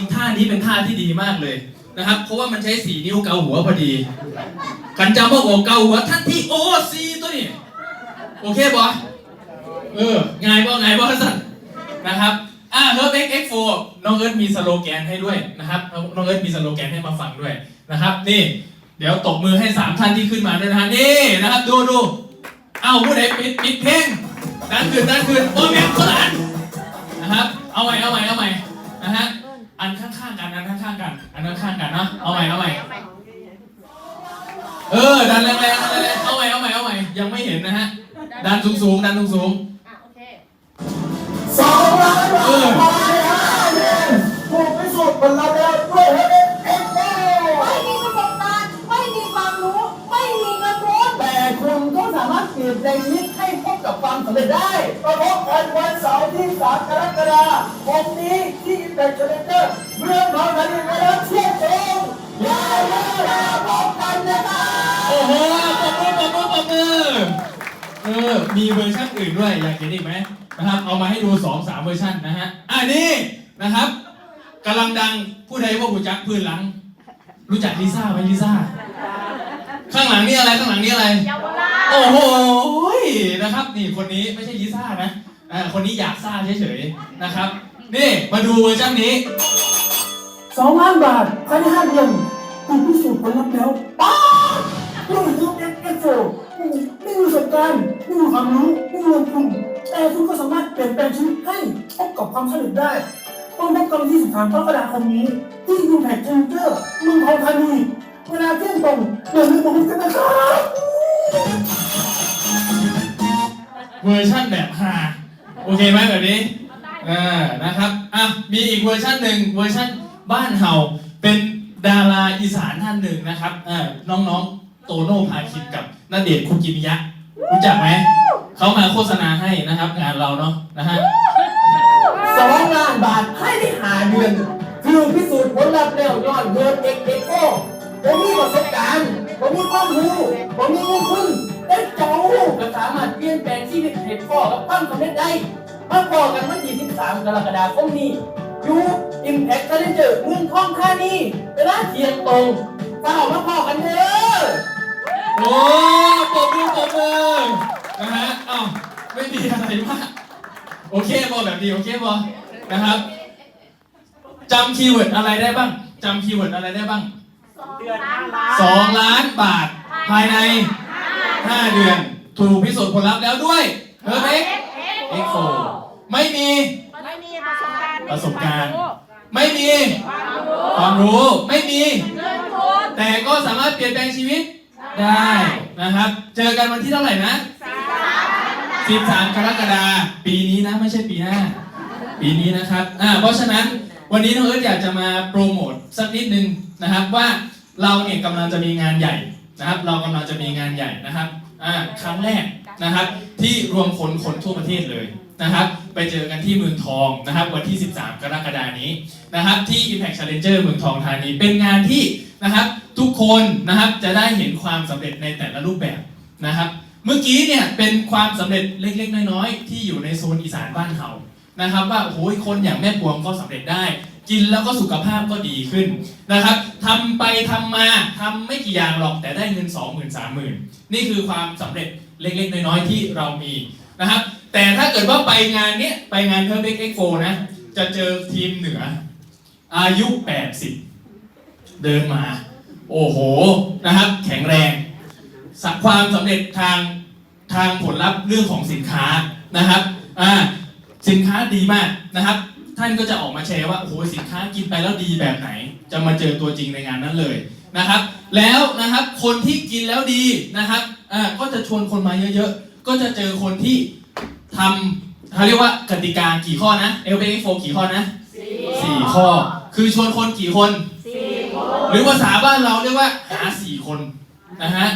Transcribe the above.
ริงๆท่านี้เป็นท่าที่ดีมากเลยนะครับ เพราะว่ามันใช้สีนิ้วเกาหัวพอดีขันจำว่าโอเกาหัวท่านที่โอซีตัวนี้โอเคบอเออง่ายบ่ง่ายบ่สั่นนะครับอ่าเฮิร์บเอ็กเอ็กโฟน้องเอิร์ธมีสโลแกนให้ด้วยนะครับน้องเอิร์ธมีสโลแกนให้มาฟังด้วยนะครับ นี่ เดี๋ยวตบมือให้สามท่านที่ขึ้นมาด้วยนะฮะนี่นะครับดูดูเอ้าผู้ใดปิดปิดเพลงดันขึ้นดันขึ้นโอ้แม่งคนละอันนะครับ เอาใหม่เอาใหม่เอาใหม่นะฮะ อันข้างๆกันอันข้างๆกัน อันข้างๆกันเนาะเอาใหม่เอาใหม่เออดันแรงๆแรงๆเอาใหม่เอาใหม่เอาใหม่ยังไม่เห็นนะฮะดันสูงๆดันสูงอะโอเคสองล้านบาทภายในห้าเดือนถูกพิสูจน์ผลลัพธ์แล้วด้วยเฮดเอ็กโไม่มีประสบการณ์ไม่มีความรู้ ไม่มีเงินทุนแต่คุณก็สามารถเปลี่ยนแปลงชีวิตให้พบ กับความสำเร็จได้มาพบกันวันเสาร์ที่ 3 กรกฎาคมนี้ที่อินเตอร์เนเตอร์เมืองทองธานีเวลาเที่ยงตรงอย่าลืมมาพบกันนะครับโอ้โหปรบมือปรบมือปรบมือเออ มีเวอร์ชันอื่นด้วยอยากเห็นอีกไหมนะครับ เอามาให้ดูสองสามเวอร์ชันนะฮะ อ่านี่นะครับกำลังดังผู้ใดว่าหูจักพื้นหลัง รู้จักลิซ่าไหมลิซ่า ข้างหลังนี่อะไรข้างหลังนี่อะไร เยาว โอ้โหนะครับ นี่คนนี้ไม่ใช่ลิซ่านะอ่าคนนี้อยากซ่าเฉยๆนะครับ นี่มาดูเวอร์ชันนี้สองล้านบาทภายในห้าเดือนคุณพิสูจน์ผลลัพธ์แล้วป้าบด้วยยูเอ็นเอฟโฟไม่มีประสบการณ์ไม่มีความรู้ไม่มีเงินทุนแต่คุณก็สามารถเปลี่ยนแปลงชีวิตให้พบกับความสำเร็จได้ต้องพบกันวันที่13กรกฎาคมนี้ ที่ยูแพคเจนเตอร์เมืองทองธานีเวลาเที่ยงตรงอย่าลืมมาพบกันนะครับ เวอร์ชันแบบฮาโอเคไหมแบบนี้อ่านะครับอะมีอีกเวอร์ชันหนึ่งเวอร์ชันบ้านเฮาเป็นดาราอีสานท่านหนึ่งนะครับอ่าน้องๆโตโน่พาคินกับณเดชน์คุกิมิยะรู้จักไหมเขามาโฆษณาให้นะครับ งานเราเนาะนะฮะสองล้านบาทให้ได้หาเดือนคือพิสูจน์ผลลัพธ์แล้วยอดเงินเอ็กเอ็กโผมมีประสบการณ์ผมมีความรู้ผมมีเงินทุน แต่เจ้าก็สามารถเปลี่ยนแปลงชีวิตให้พ่อกับความสำเร็จได้มาพอกันวันที่13กรกฎาคมนี้อยู่อิมแพคเ l นเจอร์เมืองทองธานีเวลาเที่ยงตรงเฝ้ามาพอกันเด้อโอ้ปรบมือปรบมือนะฮะอ้าวไม่มีอะไรมากโอเคบอแบบนี้โอเคบอนะครับจำคีย์เวิร์ดอะไรได้บ้างจำคีย์เวิร์ดอะไรได้บ้างเดือนห้าล้านสองล้านบาทภายใน5เดือน ถูกพิสูจน์ผลลัพธ์แล้วด้วยเฮอร์เอ็กเอ็กโฟไม่มีไม่มีประสบการณ์ประสบการณ์ ไม่มีความรู้ความรู้ไม่มีเงินทุนแต่ก็สามารถเปลี่ยนแปลงชีวิตได้นะครับ เจอกันวันที่เท่าไหร่นะ 13 กรกฎาคมปีนี้นะไม่ใช่ปีหน้า ปีนี้นะครับอ่าเพราะฉะนั้นวันนี้น้องเอิร์ธอยากจะมาโปรโมทสักนิดนึงนะครับว่าเราเนี่ยกำลังจะมีงานใหญ่นะครับ เรากำลังจะมีงานใหญ่นะครับ อ่าครั้งแรกนะครับ ที่รวมคนคนทั่วประเทศเลยนะครับ ไปเจอกันที่เมืองทองนะครับ วันที่ 13 กรกฎานี้นะครับ ที่ Impact Challenger เมืองทองธานี เป็นงานที่นะครับทุกคนนะครับจะได้เห็นความสำเร็จในแต่ละรูปแบบนะครับ เมื่อกี้เนี่ยเป็นความสำเร็จเล็กๆ น้อยๆ ที่อยู่ในโซนอีสานบ้านเฮานะครับ ว่าโอ้โหคนอย่างแม่พวงก็สำเร็จได้ กินแล้วก็สุขภาพก็ดีขึ้นนะครับทำไปทำมาทำไม่กี่อย่างหรอกแต่ได้เงิน 2 0 0 0 0 3 0 0 0 0 นี่คือความสำเร็จเล็กๆ น้อยๆที่เรามีนะครับแต่ถ้าเกิดว่าไปงานเนี้ยไปงานเทอร์เบกเอ็กโฟนะจะเจอทีมเหนือ อายุ 80 เดินมา โอ้โหนะครับ แข็งแรงสักความสำเร็จทางทางผลลัพธ์เรื่องของสินค้านะครับอ่าสินค้าดีมากนะครับ ท่านก็จะออกมาแชร์ว่าโอ้โหสินค้ากินไปแล้วดีแบบไหน จะมาเจอตัวจริงในงานนั้นเลยนะครับ แล้วนะครับคนที่กินแล้วดีนะครับอ่าก็จะชวนคนมาเยอะๆ ก็จะเจอคนที่ทำเขาเรียกว่ากติกากี่ข้อนะ l b x 4กี่ข้อนะสี่ข้อ คือชวนคนกี่คนสี่คน หรือภาษาบ้านเราเรียกว่าหาสี่คนนะฮะ